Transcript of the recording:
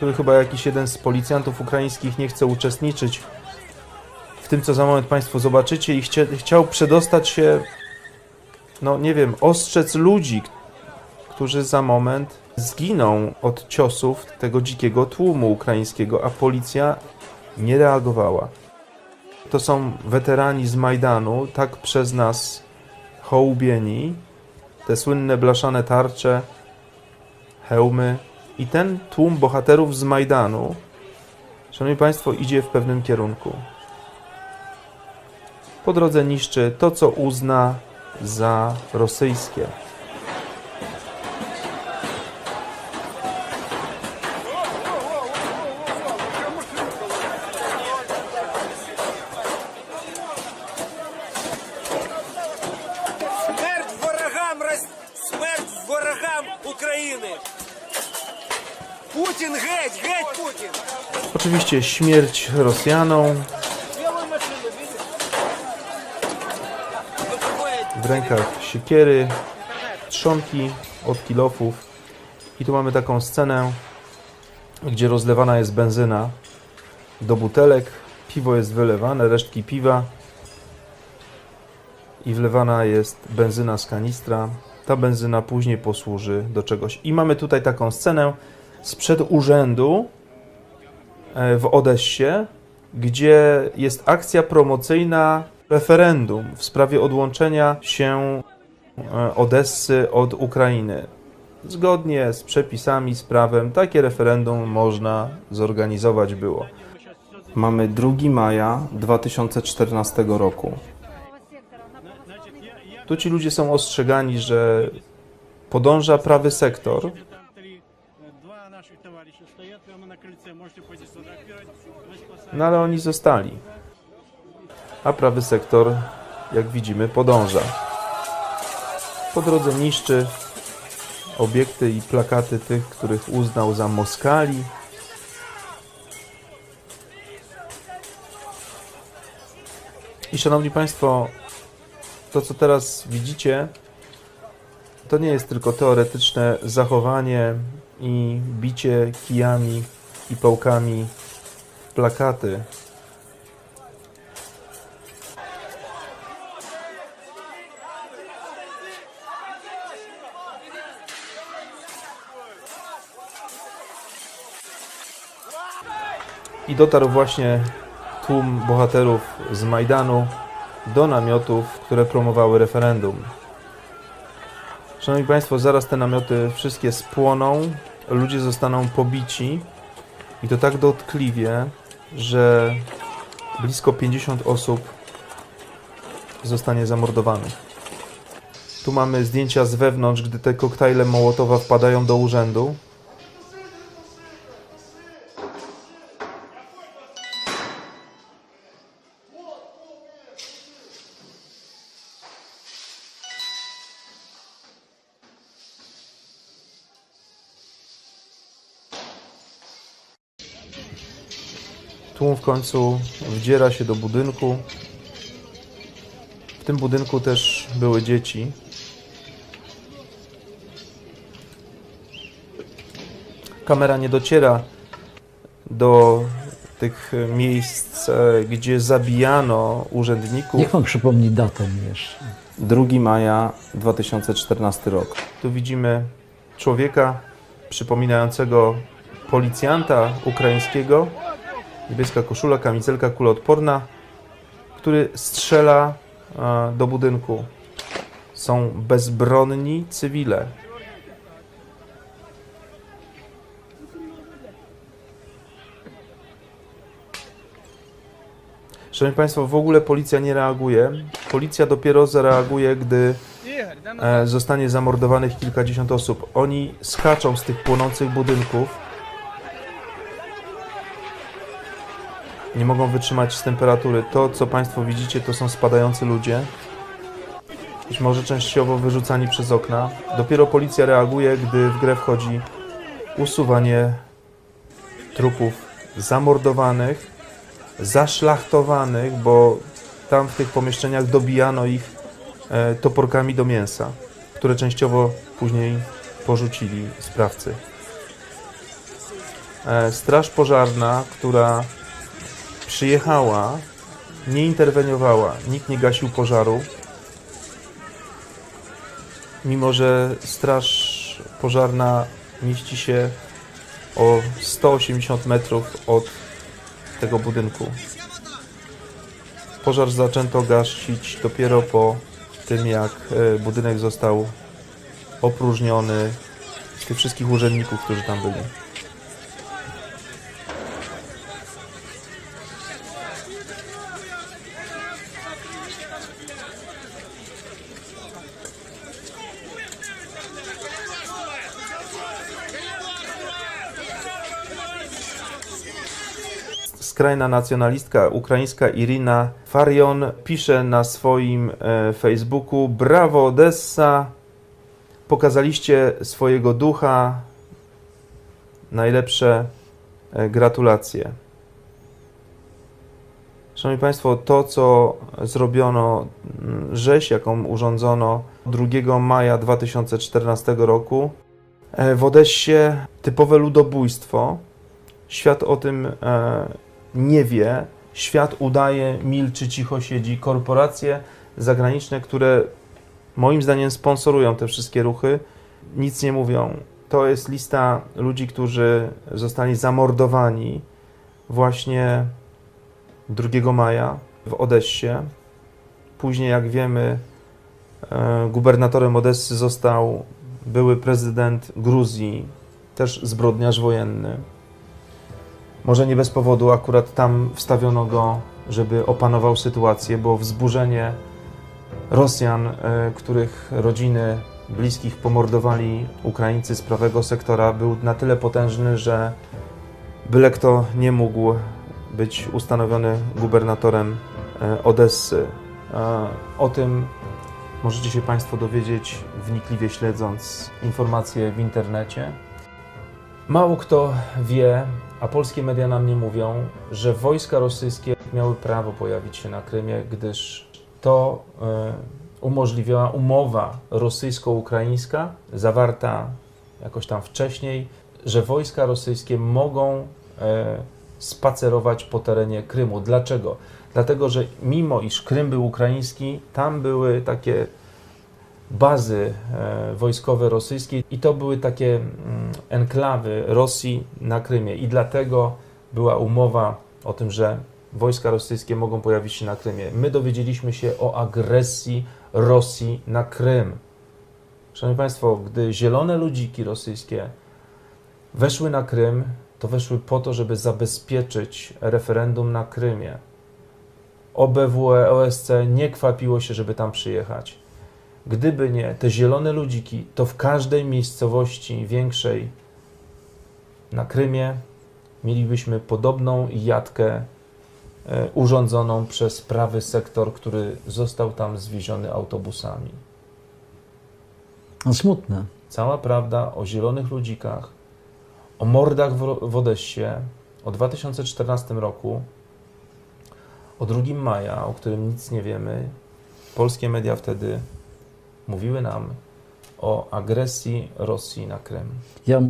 Tu chyba jakiś jeden z policjantów ukraińskich nie chce uczestniczyć w tym, co za moment Państwo zobaczycie i chcie, chciał przedostać się, no nie wiem, ostrzec ludzi, którzy za moment zginą od ciosów tego dzikiego tłumu ukraińskiego, a policja nie reagowała. To są weterani z Majdanu, tak przez nas hołubieni, te słynne blaszane tarcze, hełmy i ten tłum bohaterów z Majdanu, szanowni Państwo, idzie w pewnym kierunku. Po drodze niszczy to, co uzna za rosyjskie. Oczywiście śmierć Rosjanom. W rękach siekiery, trzonki od kilofów. I tu mamy taką scenę, gdzie rozlewana jest benzyna do butelek, piwo jest wylewane, resztki piwa i wlewana jest benzyna z kanistra. Ta benzyna później posłuży do czegoś. I mamy tutaj taką scenę sprzed urzędu, w Odessie, gdzie jest akcja promocyjna referendum w sprawie odłączenia się e, Odessy od Ukrainy. Zgodnie z przepisami, z prawem, takie referendum można zorganizować było. Mamy 2 maja 2014 roku. Tu ci ludzie są ostrzegani, że podąża prawy sektor, no ale oni zostali. A prawy sektor, jak widzimy, podąża. Po drodze niszczy obiekty i plakaty tych, których uznał za Moskali. I szanowni Państwo, to co teraz widzicie, to nie jest tylko teoretyczne zachowanie i bicie kijami i pałkami plakaty. I dotarł właśnie tłum bohaterów z Majdanu do namiotów, które promowały referendum. Szanowni Państwo, zaraz te namioty wszystkie spłoną, ludzie zostaną pobici i to tak dotkliwie, że blisko 50 osób zostanie zamordowanych. Tu mamy zdjęcia z wewnątrz, gdy te koktajle Mołotowa wpadają do urzędu. Tłum w końcu wdziera się do budynku. W tym budynku też były dzieci. Kamera nie dociera do tych miejsc, gdzie zabijano urzędników. Niech pan przypomni datę jeszcze. 2 maja 2014 rok. Tu widzimy człowieka przypominającego policjanta ukraińskiego. Niebieska koszula, kamizelka kuloodporna, który strzela e, do budynku. Są bezbronni cywile. Szanowni Państwo, w ogóle policja nie reaguje. Policja dopiero zareaguje, gdy e, zostanie zamordowanych kilkadziesiąt osób. Oni skaczą z tych płonących budynków. Nie mogą wytrzymać z temperatury. To, co Państwo widzicie, to są spadający ludzie. Być może częściowo wyrzucani przez okna. Dopiero policja reaguje, gdy w grę wchodzi usuwanie trupów zamordowanych, zaszlachtowanych, bo tam w tych pomieszczeniach dobijano ich e, toporkami do mięsa, które częściowo później porzucili sprawcy. e, straż pożarna, która przyjechała, nie interweniowała, nikt nie gasił pożaru, mimo że straż pożarna mieści się o 180 metrów od tego budynku. Pożar zaczęto gasić dopiero po tym, jak e, budynek został opróżniony z tych wszystkich urzędników, którzy tam byli. Skrajna nacjonalistka ukraińska Irina Farion pisze na swoim e, Facebooku: Brawo Odessa, pokazaliście swojego ducha. Najlepsze e, gratulacje. Szanowni Państwo, to co zrobiono, mm, rzeź, jaką urządzono 2 maja 2014 roku e, w Odessie, typowe ludobójstwo. Świat o tym nie wie, świat udaje, milczy, cicho siedzi. Korporacje zagraniczne, które moim zdaniem sponsorują te wszystkie ruchy, nic nie mówią. To jest lista ludzi, którzy zostali zamordowani właśnie 2 maja w Odessie. Później, jak wiemy, e, gubernatorem Odessy został były prezydent Gruzji, też zbrodniarz wojenny. Może nie bez powodu akurat tam wstawiono go, żeby opanował sytuację, bo wzburzenie Rosjan, e, których rodziny bliskich pomordowali Ukraińcy z prawego sektora, był na tyle potężny, że byle kto nie mógł być ustanowiony gubernatorem e, Odessy. O tym możecie się Państwo dowiedzieć wnikliwie śledząc informacje w internecie. Mało kto wie, a polskie media nam nie mówią, że wojska rosyjskie miały prawo pojawić się na Krymie, gdyż to e, umożliwiała umowa rosyjsko-ukraińska, zawarta jakoś tam wcześniej, że wojska rosyjskie mogą e, spacerować po terenie Krymu. Dlaczego? Dlatego, że mimo iż Krym był ukraiński, tam były takie bazy e, wojskowe rosyjskie i to były takie mm, enklawy Rosji na Krymie i dlatego była umowa o tym, że wojska rosyjskie mogą pojawić się na Krymie. My dowiedzieliśmy się o agresji Rosji na Krym. Szanowni Państwo, gdy zielone ludziki rosyjskie weszły na Krym, to weszły po to, żeby zabezpieczyć referendum na Krymie. OBWE, OSC nie kwapiło się, żeby tam przyjechać. Gdyby nie te zielone ludziki, to w każdej miejscowości większej na Krymie mielibyśmy podobną jatkę e, urządzoną przez prawy sektor, który został tam zwieziony autobusami. No smutne. Cała prawda o zielonych ludzikach, o mordach w, w Odessie, o 2014 roku, o 2 maja, o którym nic nie wiemy. Polskie media wtedy mówiły nam o agresji Rosji na Krym. Ja